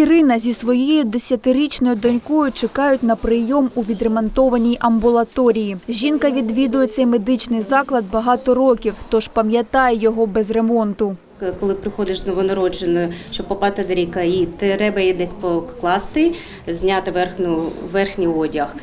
Ірина зі своєю десятирічною донькою чекають на прийом у відремонтованій амбулаторії. Жінка відвідує цей медичний заклад багато років, тож пам'ятає його без ремонту. Коли приходиш з новонародженою, щоб попати до ріка, і треба її десь покласти, зняти верхню, верхній одяг.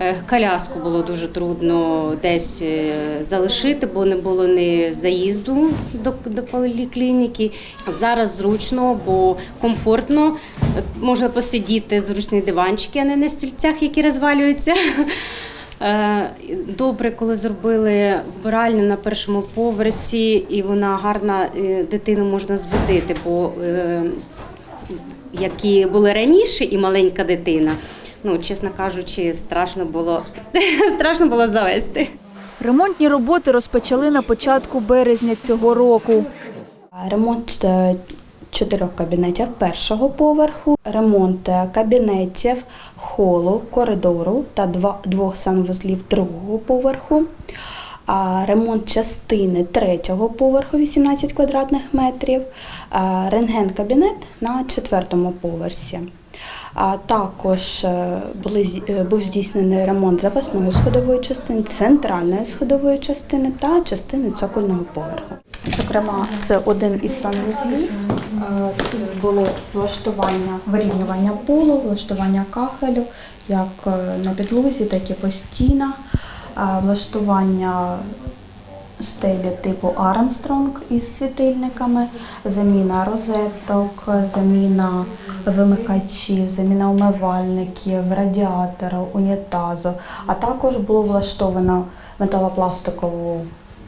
Е, Коляску було дуже трудно десь е, залишити, бо не було ні заїзду до, поліклініки. Зараз зручно, бо комфортно. Е, Можна посидіти зручні диванчики, а не на стільцях, які розвалюються. Добре, коли зробили вбиральню на першому поверсі, і вона гарна, дитину можна зводити, бо які були раніше і маленька дитина, ну, чесно кажучи, страшно було, страшно було завести. Ремонтні роботи розпочали на початку березня цього року. Ремонт е, чотирьох кабінетів першого поверху, ремонт е, кабінетів, холу, коридору та двох санвузлів другого поверху. Ремонт частини третього поверху 18 квадратних метрів, рентген-кабінет на четвертому поверсі. А також е, були, е, був здійснений ремонт запасної сходової частини, центральної сходової частини та частини цокольного поверху. Зокрема, це один із санвузлів. Е, Тут було влаштування вирівнювання полу, влаштування кахелю, як на підлозі, так і по стінах, влаштування стелі типу Армстронг із світильниками, заміна розеток, заміна вимикачів, заміна умивальників, радіатора, унітазу, а також було влаштовано металопластикову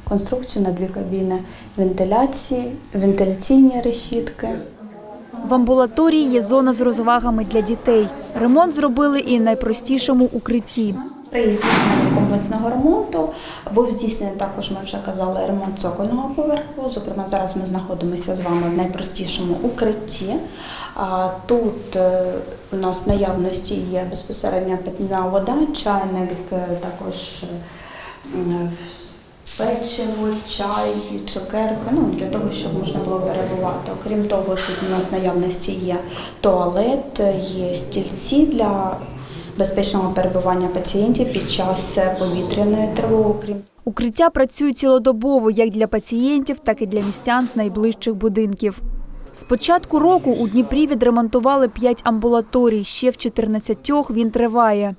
конструкцію на дві кабіни вентиляції, вентиляційні решітки. В амбулаторії є зона з розвагами для дітей. Ремонт зробили і в найпростішому укритті. При здійсненні комплексного ремонту був здійснений також, ми вже казали, ремонт цокольного поверху. Зокрема, зараз ми знаходимося з вами в найпростішому укритті. Тут е, у нас в наявності є безпосередньо питна вода, чайник, е, також е, печиво, чай, цукерки, ну для того, щоб можна було перебувати. Окрім того, тут у нас в наявності є туалет, є стільці для безпечного перебування пацієнтів під час повітряної тривоги. Укриття працюють цілодобово як для пацієнтів, так і для містян з найближчих будинків. З початку року у Дніпрі відремонтували 5 амбулаторій, ще в 14 він триває.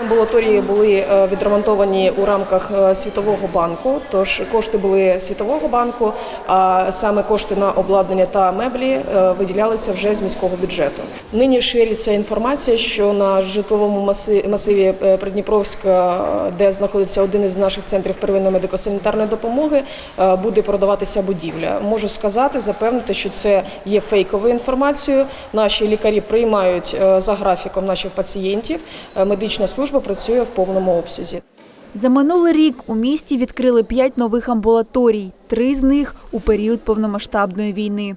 Амбулаторії були е, відремонтовані у рамках е, Світового банку, тож кошти були Світового банку, а саме кошти на обладнання та меблі е, виділялися вже з міського бюджету. Нині шириться інформація, що на житловому маси- масиві Придніпровська, де знаходиться один із наших центрів первинної медико-санітарної допомоги, буде продаватися будівля. Можу сказати, запевнити, що це є фейковою інформацією. Наші лікарі приймають за графіком наших пацієнтів. Медична служба працює в повному обсязі. За минулий рік у місті відкрили п'ять нових амбулаторій, три з них у період повномасштабної війни.